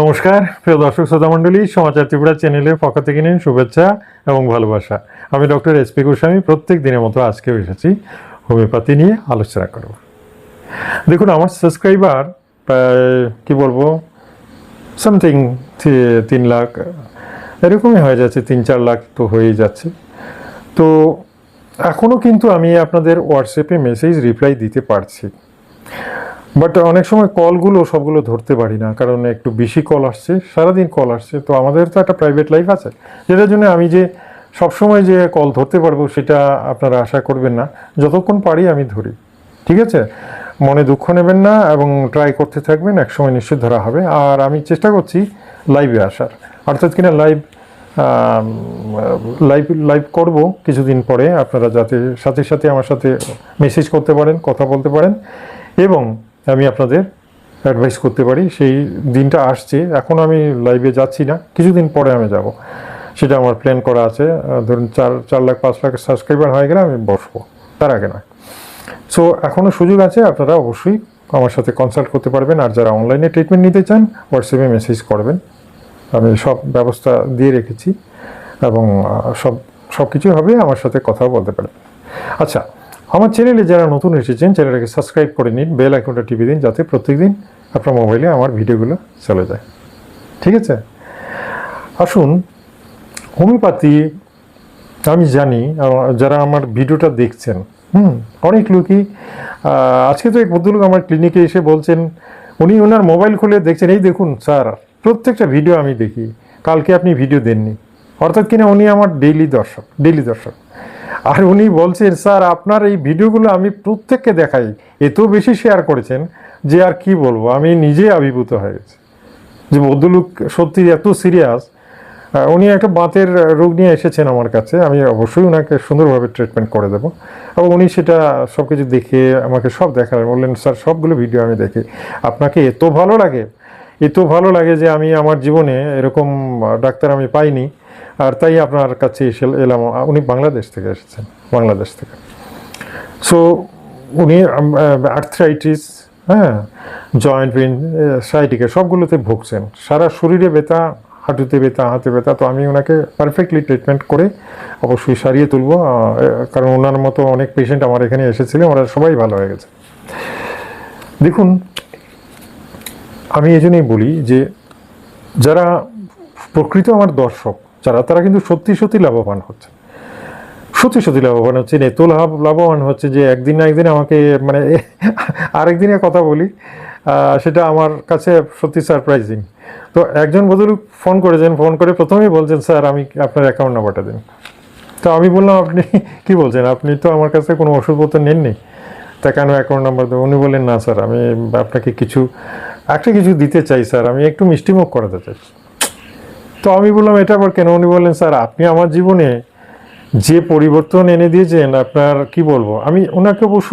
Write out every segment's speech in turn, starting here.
নমস্কার, প্রিয় দর্শক শ্রোতা মণ্ডলী, সমাচার ত্রিপুরা চ্যানেলের পক্ষ থেকে নিন শুভেচ্ছা এবং ভালোবাসা। আমি ডক্টর এস পি গোস্বামী, প্রত্যেক দিনের মতো আজকেও এসেছি হোমিওপ্যাথি নিয়ে আলোচনা করব। দেখুন, আমার সাবস্ক্রাইবার প্রায় কী বলব সামথিং তিন লাখ, এরকমই হয়ে যাচ্ছে, তিন চার লাখ তো হয়েই যাচ্ছে। তো এখনও কিন্তু আমি আপনাদের হোয়াটসঅ্যাপে মেসেজ রিপ্লাই দিতে পারছি। বাট অনেক সময় কলগুলো সবগুলো ধরতে পারি না, কারণ একটু বেশি কল আসছে, সারাদিন কল আসছে, তো আমাদের তো একটা প্রাইভেট লাইফ আছে। যেটার জন্য আমি যে সবসময় যে কল ধরতে পারব সেটা আপনারা আশা করবেন না, যতক্ষণ পারি আমি ধরি, ঠিক আছে? মনে দুঃখ নেবেন না এবং ট্রাই করতে থাকবেন, একসময় নিশ্চয়ই ধরা হবে। আর আমি চেষ্টা করছি লাইভে আসার। অর্থাৎ কিনা লাইভ লাইভ লাইভ করব কিছুদিন পরে, আপনারা যাতে সাথে সাথে আমার সাথে মেসেজ করতে পারেন, কথা বলতে পারেন। এবং আমি আপনাদের অ্যাডভাইস করতে পারি। সেই দিনটা আসছে, এখন আমি লাইভে যাচ্ছি না। কিছুদিন পরে আমি যাব। সেটা আমার প্ল্যান করা আছে। ধরুন চার চার লাখ, পাঁচ লাখ সাবস্ক্রাইবার হয়ে গেলে আমি বসবো। তার আগে নয়। সো এখনও সুযোগ আছে, আপনারা অবশ্যই আমার সাথে কনসাল্ট করতে পারবেন। আর যারা অনলাইনে ট্রিটমেন্ট নিতে চান হোয়াটসঅ্যাপে মেসেজ করবেন। আমি সব ব্যবস্থা দিয়ে রেখেছি এবং সব সব কিছুই হবে। আমার সাথে কথাও বলতে পারেন আচ্ছা আমার চ্যানেলে যারা নতুন এসেছেন চ্যানেলটাকে সাবস্ক্রাইব করে নিন বেল আইকনটা টিপে দিন, যাতে প্রত্যেকদিন আপনার মোবাইলে আমার ভিডিওগুলো চলে যায়। ঠিক আছে? আসুন হোমিওপ্যাথি আমি জানি যারা আমার ভিডিওটা দেখছেন, হুম, অনেক লোকই আজকে তো এক ভদ্রলোক আমার ক্লিনিকে এসে বলছেন, উনি ওনার মোবাইল খুলে দেখছেন, এই দেখুন স্যার প্রত্যেকটা ভিডিও আমি দেখি, কালকে আপনি ভিডিও দেননি। অর্থাৎ কিনা উনি আমার ডেইলি দর্শক ডেইলি দর্শক। আর উনি বলছেন, স্যার, আপনার এই ভিডিওগুলো আমি প্রত্যেককে দেখাই। এত বেশি শেয়ার করেছেন যে আর কি বলব, আমি নিজে আবির্ভূত হয়ে গেছি। যে ভদ্রলোক সত্যি এত সিরিয়াস উনি একটা বাতের রোগ নিয়ে এসেছেন আমার কাছে, আমি অবশ্যই ওনাকে সুন্দরভাবে ট্রিটমেন্ট করে দেবো। এবং উনি সেটা সব কিছু দেখে আমাকে সব দেখালেন, বললেন, স্যার, সবগুলো ভিডিও আমি দেখি। আপনাকে এত ভালো লাগে, এত ভালো লাগে যে আমি আমার জীবনে এরকম ডাক্তার আমি পাইনি। আর তাই আপনার কাছে এসে এলাম, উনি বাংলাদেশ থেকে এসেছেন, বাংলাদেশ থেকে। সো উনি আর্থ্রাইটিস হ্যাঁ জয়েন্ট পেন সাইটিকে সবগুলোতে ভুগছেন। সারা শরীরে ব্যথা, হাঁটুতে ব্যথা, হাতে ব্যথা, তো আমি ওনাকে পারফেক্টলি ট্রিটমেন্ট করে অবশ্যই সারিয়ে তুলবো কারণ ওনার মতো অনেক পেশেন্ট আমার এখানে এসেছিলেন ওরা সবাই ভালো হয়ে গেছে। দেখুন, আমি এই বলি যে, যারা প্রকৃত আমার দর্শক যারা, তারা কিন্তু সত্যি সত্যি লাভবান হচ্ছে। সত্যি সত্যি লাভবান হচ্ছে এত লাভ, লাভবান হচ্ছে যে একদিন না একদিন আমাকে মানে আরেকদিনের কথা বলি সেটা আমার কাছে সত্যি সারপ্রাইজিং তো একজন বদলুক ফোন করেছেন ফোন করে প্রথমেই বলছেন, স্যার, আমি আপনার অ্যাকাউন্ট নাম্বারটা দিন। তো আমি বললাম, আপনি কি বলছেন? আপনি তো আমার কাছে কোনো ওষুধপত্র নেননি। তা কেন অ্যাকাউন্ট নাম্বার দেবো? উনি বললেন, না, স্যার, আমি আপনাকে কিছু, একটা কিছু দিতে চাই, স্যার। আমি একটু মিষ্টিমুখ করাতে চাই। তো আমি বললাম, এটা আবার কেন? উনি বললেন, স্যার, আপনি আমার জীবনে যে পরিবর্তন এনে দিয়েছেন, আপনার, কি বলব? আমি ওনাকে অবশ্য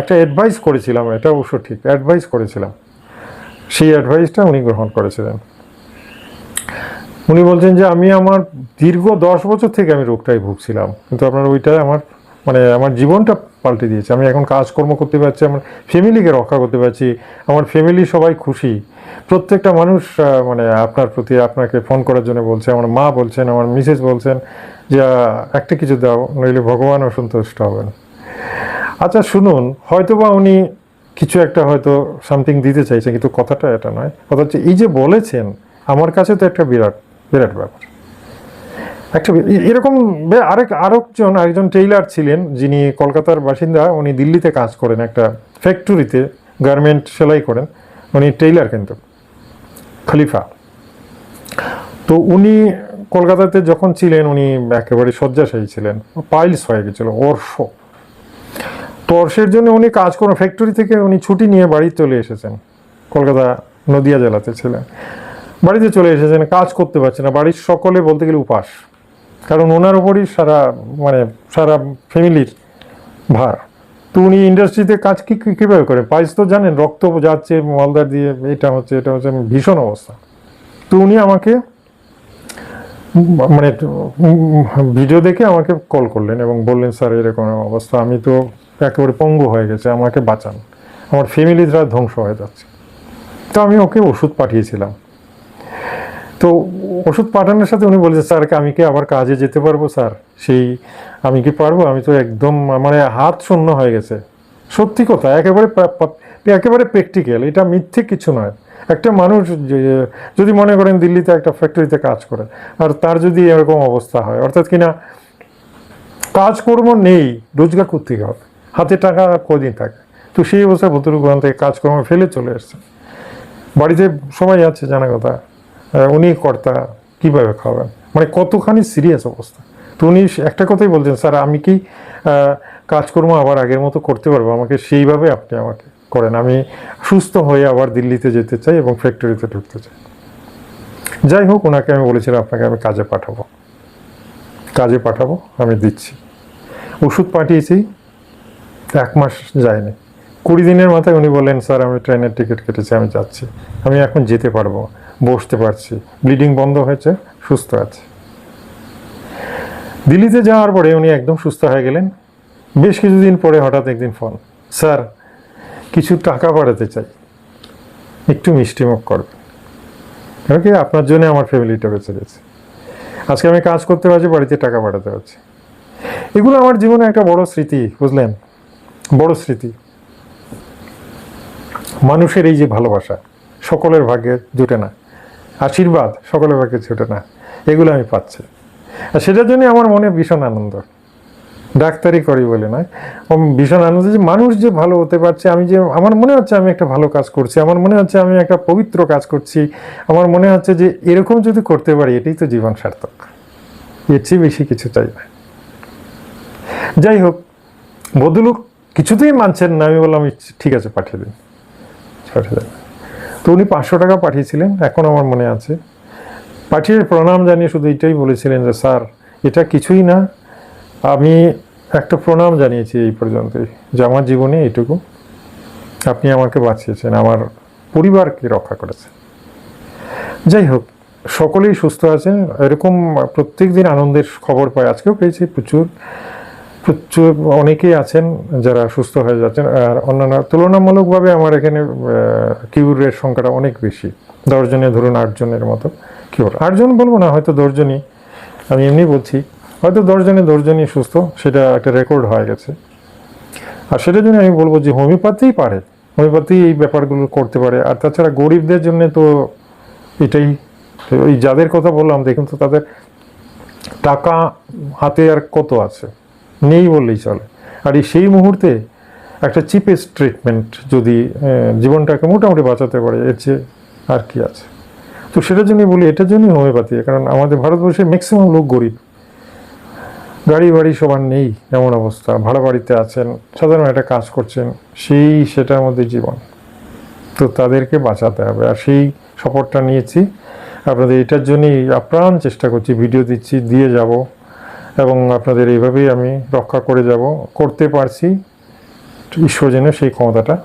একটা অ্যাডভাইস করেছিলাম, এটা অবশ্য ঠিক অ্যাডভাইস করেছিলাম। সেই অ্যাডভাইসটা উনি গ্রহণ করেছিলেন। উনি বলছেন যে, আমি আমার দীর্ঘ দশ বছর থেকে আমি রোগটাই ভুগছিলাম, কিন্তু আপনার ওইটা আমার মানে আমার জীবনটা পাল্টে দিয়েছে। আমি এখন কাজকর্ম করতে পারছি, আমার ফ্যামিলিকে রক্ষা করতে পারছি, আমার ফ্যামিলি সবাই খুশি। প্রত্যেকটা মানুষ মানে আপনার প্রতি আপনাকে ফোন করার জন্য বলছে, আমার মা বলছেন, আমার মিসেস বলছেন যে একটা কিছু দাও, নইলে ভগবানও সন্তুষ্ট হবেন। আচ্ছা শুনুন, হয়তোবা উনি কিছু একটা হয়তো সামথিং দিতে চাইছেন, কিন্তু কথাটা এটা নয়। কথা হচ্ছে, এই যে বলেছেন, আমার কাছে তো একটা বিরাট বিরাট ব্যাপার। একটা এরকম আরেক, আরেকজন একজন টেইলার ছিলেন যিনি কলকাতার বাসিন্দা। উনি দিল্লিতে কাজ করেন, একটা ফ্যাক্টরিতে গার্মেন্ট সেলাই করেন। উনি টেইলার কিন্তু, খলিফা। তো উনি কলকাতাতে যখন ছিলেন, উনি একেবারে শয্যাশায়ী ছিলেন পাইলস হয়ে গেছিল, অর্শ। তো অর্শের জন্য উনি কাজ করেন ফ্যাক্টরি থেকে উনি ছুটি নিয়ে বাড়ি চলে এসেছেন। কলকাতা নদিয়া জেলাতে ছিলেন। বাড়িতে চলে এসেছেন, কাজ করতে পারছে না, বাড়ির সকলে বলতে গেলে উপাস। কারণ ওনার উপরই সারা মানে সারা ফ্যামিলির ভার। তো উনি ইন্ডাস্ট্রিতে কাজ কি কীভাবে করেন পাইস তো জানেন, রক্ত যাচ্ছে, মালদার দিয়ে এটা হচ্ছে এটা হচ্ছে ভীষণ অবস্থা। তো উনি আমাকে মানে ভিডিও দেখে আমাকে কল করলেন এবং বললেন, স্যার, এরকম অবস্থা, আমি তো একেবারে পঙ্গু হয়ে গেছে, আমাকে বাঁচান। আমার ফ্যামিলিরা ধ্বংস হয়ে যাচ্ছে। তো আমি ওকে ওষুধ পাঠিয়েছিলাম। তো ওষুধ পাঠানোর সাথে উনি বলেছে, স্যার, আমি কি আবার কাজে যেতে পারব, স্যার? সেই আমি কি পারব? আমি তো একদম মানে হাত শূন্য হয়ে গেছে। সত্যি কথা, একেবারে একেবারে প্র্যাকটিক্যাল এটা মিথ্যে কিছু নয়। একটা মানুষ যদি মনে করেন দিল্লিতে একটা ফ্যাক্টরিতে কাজ করে, আর তার যদি এরকম অবস্থা হয়, অর্থাৎ কিনা কাজকর্ম নেই, রোজগার করতে হবে, হাতে টাকা কদিন থাকে। তো সেই অবস্থায় ভদ্রলোক থেকে কাজকর্ম ফেলে চলে এসছে বাড়িতে সবাই আছে, জানা কথা। উনি কর্তা, কীভাবে খাওয়াবেন? মানে কতখানি সিরিয়াস অবস্থা। তো উনি একটা কথাই বলছেন, স্যার, আমি কি কাজকর্ম আবার আগের মতো করতে পারব? আমাকে সেইভাবে আপনি আমাকে করেন। আমি সুস্থ হয়ে আবার দিল্লিতে যেতে চাই এবং ফ্যাক্টরিতে ঢুকতে চাই। যাই হোক ওনাকে আমি বলেছিলাম, আপনাকে আমি কাজে পাঠাবো। কাজে পাঠাবো, আমি দিচ্ছি। ওষুধ পাঠিয়েছি, এক মাস যায়নি। কুড়ি দিনের মাথায় উনি বললেন, স্যার, আমি ট্রেনের টিকিট কেটেছি, আমি যাচ্ছি। আমি এখন যেতে পারব বসতে পারছি। ব্লিডিং বন্ধ হয়েছে, সুস্থ আছে। দিল্লিতে যাওয়ার পরে উনি একদম সুস্থ হয়ে গেলেন। বেশ কিছুদিন পরে হঠাৎ একদিন ফোন, স্যার, কিছু টাকা পাঠাতে চাই। একটু মিষ্টিমুখ করবেন। কেন কি আপনার জন্য আমার ফ্যামিলিটা বেঁচে গেছে। আজকে আমি কাজ করতে পারছি, বাড়িতে টাকা পাঠাতে পারছি। এগুলো আমার জীবনে একটা বড় স্মৃতি, বুঝলেন? বড় স্মৃতি। মানুষের এই যে ভালোবাসা, সকলের ভাগ্যে জুটে না। আশীর্বাদ, সকলের ভাগ্যে জুটে না। এগুলো আমি পাচ্ছি। আর সেটার জন্য আমার মনে ভীষণ আনন্দ। ডাক্তারি করি বলে নয় ভীষণ আনন্দ যে মানুষ যে ভালো হতে পারছে, আমি যে, আমার মনে হচ্ছে আমি একটা ভালো কাজ করছি, আমার মনে হচ্ছে আমি একটা পবিত্র কাজ করছি, আমার মনে হচ্ছে যে এরকম যদি করতে পারি, এটাই তো জীবন সার্থক। এর চেয়ে বেশি কিছু চাই না। যাই হোক ভদ্রলোক কিছুতেই মানছেন না, আমি বললাম ঠিক আছে, পাঠিয়ে দিন। পাঠিয়ে দেন তো উনি পাঁচশো টাকা পাঠিয়েছিলেন, এখন আমার মনে আছে। পাঠিয়ে প্রণাম জানিয়ে শুধু এটাই বলেছিলেন যে, স্যার, এটা কিছুই না। আমি একটা প্রণাম জানিয়েছি এই পর্যন্তই, যে আমার জীবনে এইটুকু। আপনি আমাকে বাঁচিয়েছেন, আমার পরিবারকে রক্ষা করেছেন। যাই হোক, সকলেই সুস্থ আছেন এরকম প্রত্যেক দিন আনন্দের খবর পাই। আজকেও পেয়েছি প্রচুর। প্রচুর অনেকেই আছেন যারা সুস্থ হয়ে যাচ্ছেন, আর অন্যান্য তুলনামূলকভাবে আমার এখানে কিউরের সংখ্যাটা অনেক বেশি। দশজনে ধরুন আটজনের মতো কিউর। আটজন বলব না, হয়তো দশজনই। আমি এমনি বলছি, হয়তো দশজনে দশজনই সুস্থ, সেটা একটা রেকর্ড হয়ে গেছে। আর সেটার জন্য আমি বলব যে হোমিওপ্যাথিই পারে। হোমিওপ্যাথি এই ব্যাপারগুলো করতে পারে। আর তাছাড়া গরিবদের জন্য তো এটাই, ওই যাদের কথা বললাম, দেখুন তো তাদের টাকা হাতে আর কত আছে? নেই বললেই চলে। আর এই সেই মুহূর্তে একটা চিপেস্ট ট্রিটমেন্ট যদি জীবনটাকে মোটামুটি বাঁচাতে পারে, এর চেয়ে আর কি আছে। তো সেটার জন্যই বলি, এটার জন্যই হোমিওপ্যাথি, কারণ আমাদের ভারতবর্ষে ম্যাক্সিমাম লোক গরিব। গাড়ি, বাড়ি সবার নেই এমন অবস্থা। ভাড়া বাড়িতে আছেন, সাধারণ একটা কাজ করছেন, সেই সেটার মধ্যে জীবন। তো তাদেরকে বাঁচাতে হবে। আর সেই সফরটা নিয়েছি। আপনাদের এটার জন্যই আপ্রাণ চেষ্টা করছি ভিডিও দিচ্ছি, দিয়ে যাব। এবং আপনাদের এইভাবেই আমি রক্ষা করে যাব, করতে পারছি। ঈশ্বর যেন সেই ক্ষমতাটা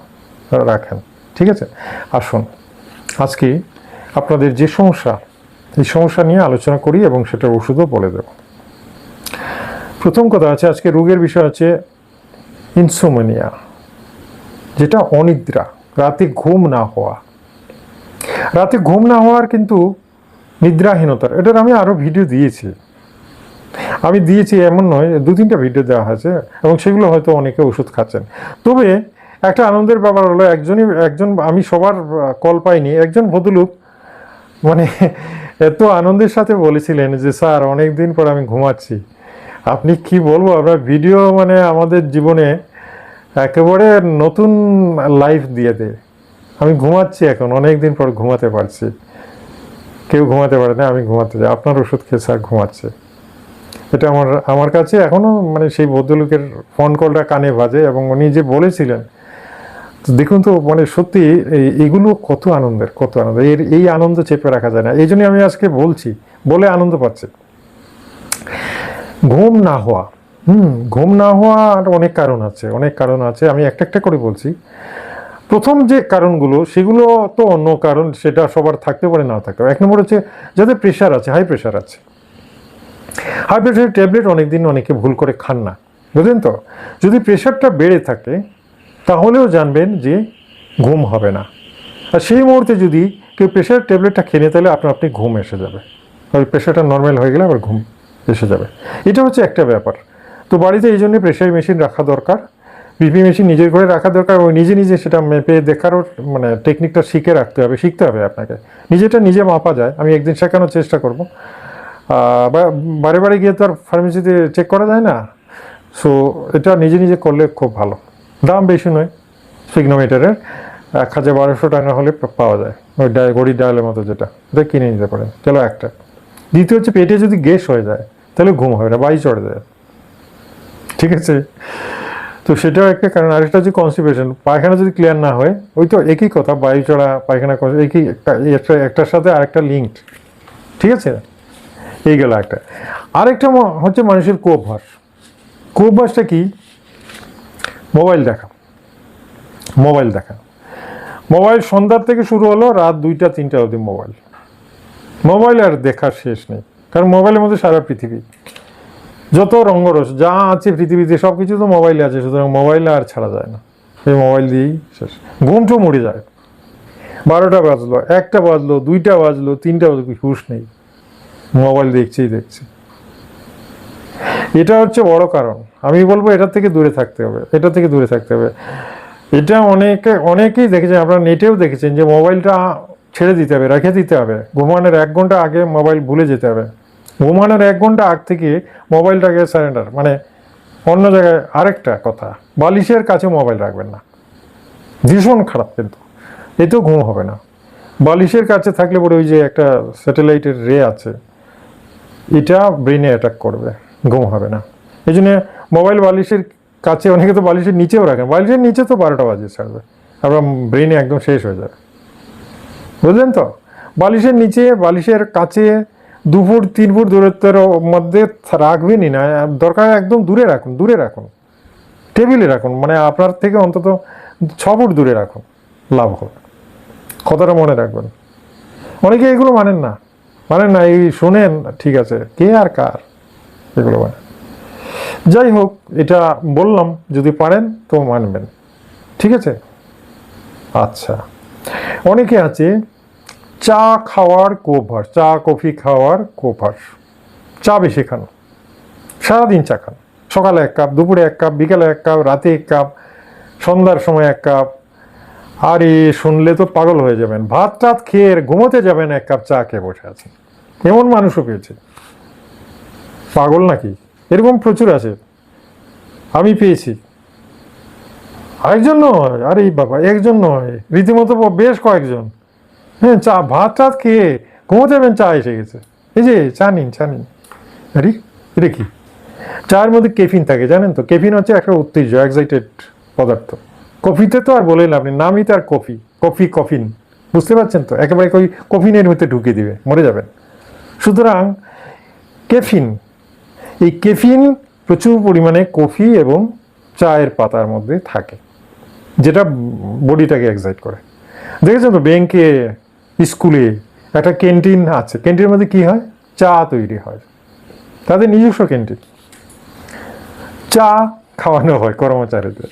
রাখেন। ঠিক আছে? আসুন। আজকে আপনাদের যে সমস্যা, এই সমস্যা নিয়ে আলোচনা করি এবং সেটা ওষুধও বলে দেব। প্রথম কথা আছে আজকে রোগের বিষয় আছে ইনসোমেনিয়া যেটা অনিদ্রা, রাতে ঘুম না হওয়া। রাতে ঘুম না হওয়ার কিন্তু নিদ্রাহীনতার, এটার আমি আরও ভিডিও দিয়েছি। আমি দিয়েছি, এমন নয়, দু তিনটা ভিডিও দেওয়া হয়েছে এবং সেগুলো হয়তো অনেকে ওষুধ খাচ্ছেন। তবে একটা আনন্দের ব্যাপার হলো, একজনই, একজন, আমি সবার কল পাইনি, একজন ভদ্রলোক মানে এত আনন্দের সাথে বলেছিলেন যে, স্যার অনেক দিন পর আমি ঘুমাচ্ছি। আপনি কি বলব আপনার ভিডিও মানে আমাদের জীবনে একেবারে নতুন লাইফ দিয়ে দেয়। আমি ঘুমাচ্ছি এখন অনেক দিন পর ঘুমাতে পারছি। কেউ ঘুমাতে পারে না, আমি ঘুমাতে যাই। আপনার ওষুধ খেয়ে স্যার ঘুমাচ্ছে। এটা আমার আমার কাছে এখনও মানে সেই ভদ্রলোকের ফোন কলটা কানে বাজে এবং উনি যে বলেছিলেন দেখুন তো মানে সত্যি এগুলো কত আনন্দের, কত আনন্দ এর, এই আনন্দ চেপে রাখা যায় না। এই জন্য আমি আজকে বলছি, বলে আনন্দ পাচ্ছে। ঘুম না হওয়া, হুম, ঘুম না হওয়ার অনেক কারণ আছে, অনেক কারণ আছে। আমি একটা একটা করে বলছি। প্রথম যে কারণগুলো, সেগুলো তো অন্য কারণ, সেটা সবার থাকতে পারে, না থাকতে পারে। এক নম্বর হচ্ছে যাদের প্রেশার আছে হাই প্রেশার আছে। হাই প্রেশারের ট্যাবলেট অনেকদিন অনেকে ভুল করে খান না। বুঝলেন তো? যদি প্রেশারটা বেড়ে থাকে, তাহলেও জানবেন যে ঘুম হবে না। আর সেই মুহূর্তে যদি কেউ প্রেশার ট্যাবলেটটা খেয়ে তাহলে আপনার, আপনি ঘুম এসে যাবে। ওই প্রেশারটা নর্মাল হয়ে গেলে আবার ঘুম এসে যাবে। এটা হচ্ছে একটা ব্যাপার। তো বাড়িতে এই জন্যই প্রেশার মেশিন রাখা দরকার। বিপি মেশিন নিজের ঘরে রাখা দরকার, ওই নিজে নিজে সেটা মেপে দেখারও মানে টেকনিকটা শিখে রাখতে হবে, শিখতে হবে আপনাকে। নিজেটা নিজে মাপা যায়। আমি একদিন শেখানোর চেষ্টা করব। বারে বারে গিয়ে তো আর ফার্মেসিতে চেক করা যায় না। সো এটা নিজে নিজে করলে খুব ভালো। দাম বেশি নয় সিগনোমিটারের এক হাজার বারোশো টাকা হলে পাওয়া যায়। ওই ডায় গড়ির ডায়ালের মতো যেটা। এটা কিনে নিতে পারেন। চলো একটা। দ্বিতীয় হচ্ছে পেটে যদি গ্যাস হয়ে যায়, তাহলে ঘুম হবে না বাই চড়ে যায়। ঠিক আছে? তো সেটাও একটা কারণ। আরেকটা হচ্ছে কনস্টিপেশন পায়খানা যদি ক্লিয়ার না হয়, ওই তো একই কথা, বায়ু চড়া, পায়খানা একই একটা একটার সাথে আরেকটা লিঙ্কড ঠিক আছে? এই গেল একটা। আরেকটা হচ্ছে মানুষের কোঅভ্যাস কোঅভ্যাসটা কি? মোবাইল দেখা। মোবাইল দেখা। মোবাইল সন্ধ্যার থেকে শুরু হলো রাত দুইটা, তিনটা অবধি মোবাইল। মোবাইল আর দেখার শেষ নেই। কারণ মোবাইলের মধ্যে সারা পৃথিবী। যত রঙ্গরস যা আছে পৃথিবীতে সব কিছু তো মোবাইলে আছে, সুতরাং মোবাইলে আর ছাড়া যায় না। এই মোবাইল দিয়েই শেষ। ঘুমটু মরে যায়। বারোটা বাজলো, একটা বাজলো, দুইটা বাজলো, তিনটা বাজলো হুশ নেই। মোবাইল দেখছেই দেখছি। এটা হচ্ছে বড় কারণ। আমি বলব এটা থেকে দূরে থাকতে হবে, এটা থেকে দূরে থাকতে হবে। এটা অনেকে, অনেকেই দেখেছেন, আপনারা নেটেও দেখেছেন যে মোবাইলটা ছেড়ে দিতে হবে, রেখে দিতে হবে। ঘুমানোর এক ঘণ্টা আগে মোবাইল ভুলে যেতে হবে। ঘুমানোর এক ঘণ্টা আগ থেকে মোবাইলটাকে সারেন্ডার মানে অন্য জায়গায় আরেকটা কথা, বালিশের কাছে মোবাইল রাখবেন না। ভীষণ খারাপ কিন্তু, এতেও ঘুম হবে না। বালিশের কাছে থাকলে পরে ওই যে একটা স্যাটেলাইটের রে আছে এটা ব্রেনে অ্যাটাক করবে, ঘুম হবে না। এই জন্য মোবাইল বালিশের কাছে অনেকে তো বালিশের নিচেও রাখেন বালিশের নিচে তো বারোটা বাজে ছাড়বে, আবার ব্রেনে একদম শেষ হয়ে যাবে। বুঝলেন তো? বালিশের নিচে, বালিশের কাছে দু ফুট তিন ফুট দূরত্বের মধ্যে রাখবেনই না। দরকার একদম দূরে রাখুন দূরে রাখুন। টেবিলে রাখুন মানে আপনার থেকে অন্তত ছ ফুট দূরে রাখুন। লাভ হবে কথাটা মনে রাখবেন। অনেকে এগুলো মানেন না। মানেন না, এই শোনেন, ঠিক আছে, কে আর কার? এগুলো মানে। যাই হোক, এটা বললাম, যদি পারেন তো মানবেন। ঠিক আছে? আচ্ছা। অনেকে আছে, চা খাওয়ার কোভাস চা, কফি খাওয়ার কোভাস চা বেশি খান। সারাদিন চা খান। সকালে এক কাপ, দুপুরে এক কাপ, বিকালে এক কাপ, রাতে এক কাপ, সন্ধ্যার সময় এক কাপ আর, শুনলে তো পাগল হয়ে যাবেন। ভাত টাত খেয়ে ঘুমোতে যাবেন, এক কাপ চা খেয়ে বসে আছেন এমন মানুষও পেয়েছে। পাগল নাকি? এরকম প্রচুর আছে। আমি পেয়েছি। আরেকজন নয়। আরে বাবা, একজন নয়। রীতিমতো বেশ কয়েকজন। হ্যাঁ চা ভাত টাত খেয়ে ঘুমোতে যাবেন, চা এসে গেছে। এই যে, চা নিন চা নিন। আরে এটা কি? চায়ের মধ্যে কেফিন থাকে, জানেন তো? কেফিন হচ্ছে একটা উত্তেজ এক্সাইটেড পদার্থ। কফিতে তো আর বলেন আপনি নামই তো আর কফি কফি কফিন। বুঝতে পারছেন তো? একেবারে ওই কফিনের মধ্যে ঢুকিয়ে দিবে, মরে যাবেন। সুতরাং কেফিন, এই কেফিন প্রচুর পরিমাণে কফি এবং চায়ের পাতার মধ্যে থাকে, যেটা বডিটাকে এক্সাইট করে। দেখেছেন তো ব্যাংকে, স্কুলে একটা ক্যান্টিন আছে, ক্যান্টিনের মধ্যে কি হয়? চা তৈরি হয়। তাদের নিজস্ব ক্যান্টিন। চা খাওয়ানো হয় কর্মচারীদের।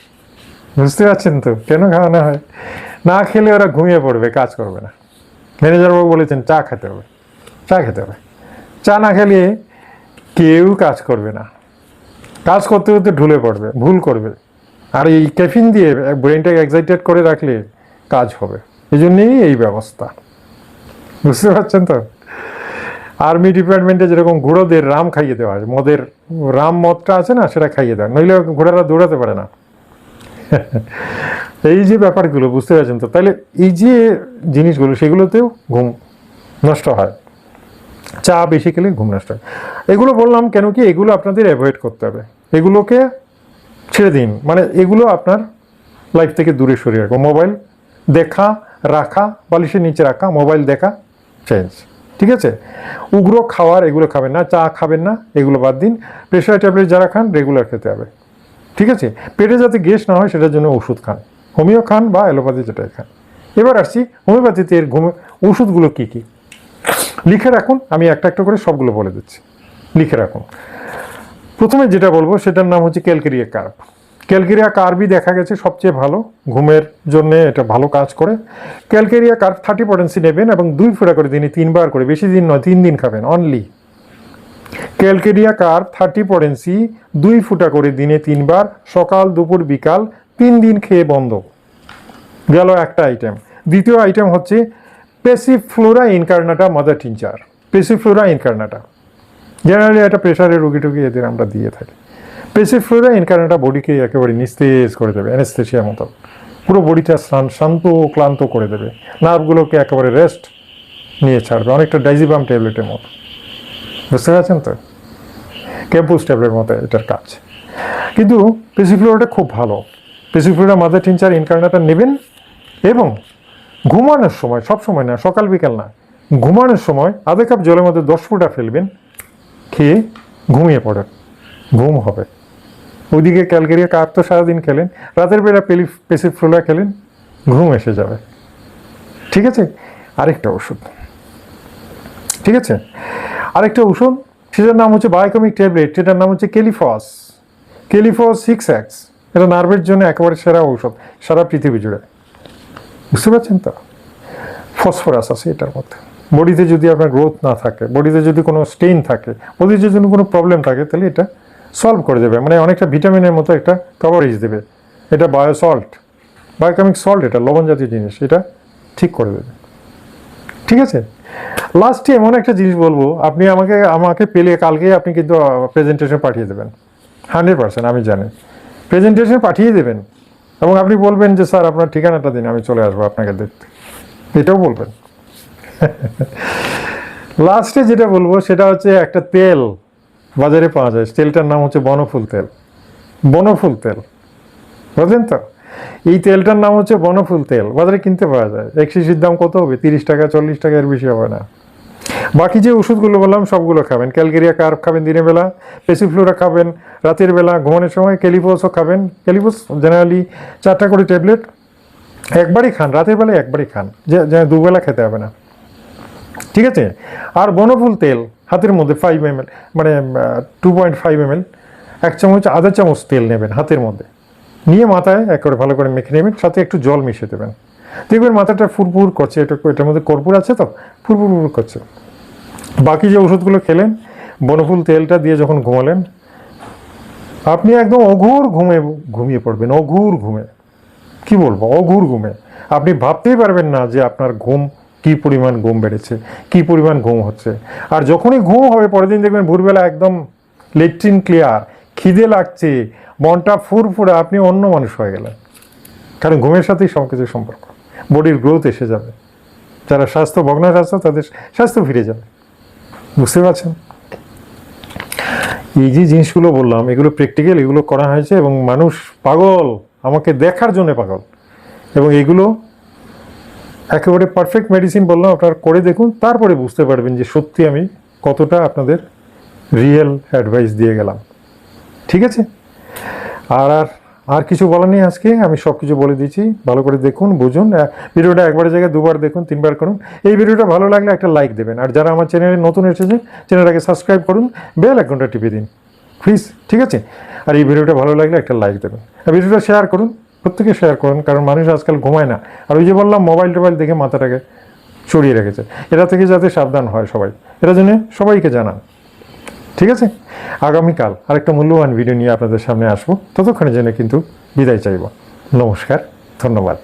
বুঝতে পারছেন তো? কেন খাওয়ানো হয়? না খেলে ওরা ঘুমিয়ে পড়বে, কাজ করবে না। ম্যানেজারবাবু বলেছেন, চা খেতে হবে, চা খেতে হবে। চা না খেলে কেউ কাজ করবে না। কাজ করতে করতে ঢুলে পড়বে, ভুল করবে। আর এই ক্যাফিন দিয়ে ব্রেনটাকে এক্সাইটেড করে রাখলে কাজ হবে। এই জন্যেই এই ব্যবস্থা। বুঝতে পারছেন তো? আর্মি ডিপার্টমেন্টে যেরকম ঘোড়াদের রাম খাইয়ে দেওয়া হয়, মদের রাম মদটা আছে না, সেটা খাইয়ে দেওয়া নইলে ঘোড়ারা দৌড়াতে পারে না। এই যে ব্যাপারগুলো, বুঝতে পারছেন তো? তাহলে এই যে জিনিসগুলো, সেগুলোতেও ঘুম নষ্ট হয়। চা বেশি খেলে ঘুম নষ্ট হয়। এগুলো বললাম কেন কি, এগুলো আপনাদের অ্যাভয়েড করতে হবে। এগুলোকে ছেড়ে দিন। মানে এগুলো আপনার লাইফ থেকে দূরে সরিয়ে রাখব মোবাইল দেখা, রাখা, বালিশের নিচে রাখা মোবাইল দেখা চেঞ্জ ঠিক আছে? উগ্র খাওয়ার এগুলো খাবেন না, চা খাবেন না, এগুলো বাদ দিন। প্রেশার ট্যাবলেট যারা খান রেগুলার খেতে হবে। ঠিক আছে? পেটে যাতে গ্যাস না হয়, সেটার জন্য ওষুধ খান। হোমিও খান বা অ্যালোপ্যাথি যেটাই খান। এবার আসছি, হোমিওপ্যাথিতে এর ঘুমে ওষুধগুলো কী কী? লিখে রাখুন, আমি একটা একটা করে সবগুলো বলে দিচ্ছি। লিখে রাখুন। প্রথমে যেটা বলব, সেটার নাম হচ্ছে ক্যালকেরিয়া কার্প ক্যালকেরিয়া কার্বই দেখা গেছে সবচেয়ে ভালো, ঘুমের জন্য এটা ভালো কাজ করে। ক্যালকেরিয়া কার্ব থার্টি পটেন্সি নেবেন এবং দুই ফোঁটা করে দিনে তিনবার করে, বেশি দিন নয়, তিন দিন খাবেন only calcarea carb thirty potency দুই ফুটা করে দিনে তিনবার, সকাল, দুপুর, বিকাল তিন দিন খেয়ে বন্ধ। গেল একটা আইটেম দ্বিতীয় আইটেম হচ্ছে passiflora incarnata mother tincture. Passiflora incarnata. Generally একটা প্রেশারের রুগী টুগী এদের আমরা দিয়ে থাকি। পেসিফ্লোরা ইনকার্নাটা বডিকে একেবারে নিস্তেজ করে দেবে অ্যানেস্থেশিয়ার মতো। পুরো বডিটা শান- শান্ত, ক্লান্ত করে দেবে। নার্ভগুলোকে একেবারে রেস্ট নিয়ে ছাড়বে, অনেকটা ডাইজিবাম ট্যাবলেটের মতো। বুঝতে পারছেন তো? ক্যাম্পুস ট্যাবলেট মতো এটার কাজ। কিন্তু পেসিফ্লোরাটা খুব ভালো। পেসিফ্লোরা মাদার টিনচার ইনকার্নাটা নেবেন এবং ঘুমানোর সময়, সব সময় না, সকাল, বিকাল না, ঘুমানোর সময় আধা কাপ জলের মধ্যে দশ ফুটা ফেলবেন, খেয়ে ঘুমিয়ে পড়েন। ঘুম হবে। ওইদিকে ক্যালকেরিয়া কাপ তো সারাদিন খেলেন, রাতের বেলা পেলি পেসিফ্লোরা খেলেন, ঘুম এসে যাবে। ঠিক আছে? আরেকটা ওষুধ। ঠিক আছে? আরেকটা ওষুধ সেটার নাম হচ্ছে বায়োকমিক ট্যাবলেট সেটার নাম হচ্ছে কেলিফস কেলিফস সিক্স এক্স এটা নার্ভের জন্য একেবারে সেরা ঔষধ সারা পৃথিবী জুড়ে। বুঝতে পারছেন তো? ফসফরাস আছে এটার মধ্যে। বডিতে যদি আপনার গ্রোথ না থাকে বডিতে যদি কোনো স্টেইন থাকে বডিতে যদি কোনো প্রবলেম থাকে, তাহলে এটা সলভ করে দেবে। মানে অনেকটা ভিটামিনের মতো একটা কভারেজ দেবে। এটা বায়োসল্ট বায়োকেমিক সল্ট এটা লবণ জাতীয় জিনিস, এটা ঠিক করে দেবে। ঠিক আছে? লাস্টে এমন একটা জিনিস বলব, আপনি আমাকে আমাকে পেলে কালকে আপনি কিন্তু প্রেজেন্টেশন পাঠিয়ে দেবেন। হান্ড্রেড পার্সেন্ট আমি জানি। প্রেজেন্টেশন পাঠিয়ে দেবেন এবং আপনি বলবেন যে, স্যার, আপনার ঠিকানাটা দিন, আমি চলে আসব আপনাকে দেখতে। এটাও বলবেন। লাস্টে যেটা বলব, সেটা হচ্ছে একটা তেল বাজারে পাওয়া যায়। তেলটার নাম হচ্ছে বনফুল তেল। বনফুল তেল। বুঝলেন তো? এই তেলটার নাম হচ্ছে বনফুল তেল। বাজারে কিনতে পাওয়া যায়। এক শিশির দাম কত হবে? তিরিশ টাকা, চল্লিশ টাকা এর বেশি হবে না। বাকি যে ওষুধগুলো বললাম, সবগুলো খাবেন। ক্যালগেরিয়া কার্ভ খাবেন দিনের বেলা, পেসিফ্লোরা খাবেন, রাতের বেলা, ঘুমানোর সময় ক্যালিপোসও খাবেন। ক্যালিপোস জেনারেলি চারটা করে ট্যাবলেট একবারই খান, রাতের বেলায় একবারই খান, যে দুবেলা খেতে হবে না। ঠিক আছে? আর বনফুল তেল, হাতের মধ্যে ফাইভ এম মানে টু পয়েন্ট ফাইভ এম এক চামচ, আধা চামচ তেল নেবেন হাতের মধ্যে। নিয়ে মাথায় একেবারে ভালো করে মেখে নেবেন, সাথে একটু জল মিশিয়ে দেবেন। দেখবেন মাথাটা ফুরফুর করছে, এটা, এটার মধ্যে কর্পূর আছে তো? ফুরফুর করছে। বাকি যে ওষুধগুলো খেলেন, বনফুল তেলটা দিয়ে যখন ঘুমালেন, আপনি একদম অঘোর ঘুমে ঘুমিয়ে পড়বেন, অঘোর ঘুমে। কি বলব? অঘোর ঘুমে। আপনি ভাবতেই পারবেন না যে আপনার ঘুম কি পরিমাণ ঘুম বেড়েছে, কি পরিমাণ ঘুম হচ্ছে। আর যখনই ঘুম হবে, পরের দিন দেখবেন ভোরবেলা একদম লেট্রিন ক্লিয়ার, খিদে লাগছে, মনটা ফুরফুরে, আপনি অন্য মানুষ হয়ে গেলেন। কারণ ঘুমের সাথেই সব কিছু সম্পর্ক। বডির গ্রোথ এসে যাবে। যারা স্বাস্থ্য ভগ্ন স্বাস্থ্য তাদের স্বাস্থ্য ফিরে যাবে। বুঝতে পারছেন? এই যে জিনিসগুলো বললাম, এগুলো প্র্যাকটিক্যাল এগুলো করা হয়েছে এবং মানুষ পাগল, আমাকে দেখার জন্য পাগল। এবং এগুলো একেবারে পারফেক্ট মেডিসিন বললাম, আপনারা করে দেখুন, তারপরে বুঝতে পারবেন যে সত্যি আমি কতটা আপনাদের রিয়েল অ্যাডভাইস দিয়ে গেলাম। ঠিক আছে? আর আর আর কিছু বলার নেই আজকে, আমি সব কিছু বলে দিয়েছি, ভালো করে দেখুন, বুঝুন। ভিডিওটা একবারের জায়গায় দুবার দেখুন, তিনবার করুন। এই ভিডিওটা ভালো লাগলে একটা লাইক দেবেন। আর যারা আমার চ্যানেলে নতুন এসেছে চ্যানেলটাকে সাবস্ক্রাইব করুন, বেল আইকনটা টিপে দিন। প্লিজ ঠিক আছে? আর এই ভিডিওটা ভালো লাগলে একটা লাইক দেবেন। আর ভিডিওটা শেয়ার করুন, প্রত্যেকে শেয়ার করুন, কারণ মানুষ আজকাল ঘুমায় না। আর ওই যে বললাম মোবাইল টোবাইল দেখে মাথাটাকে চড়িয়ে রেখেছে। এটা থেকে যাতে সাবধান হয় সবাই। এটা জন্য সবাইকে জানান। ঠিক আছে? আগামীকাল আরেকটা মূল্যবান ভিডিও নিয়ে আপনাদের সামনে আসব। ততক্ষণের জন্য কিন্তু বিদায় চাইব। নমস্কার, ধন্যবাদ।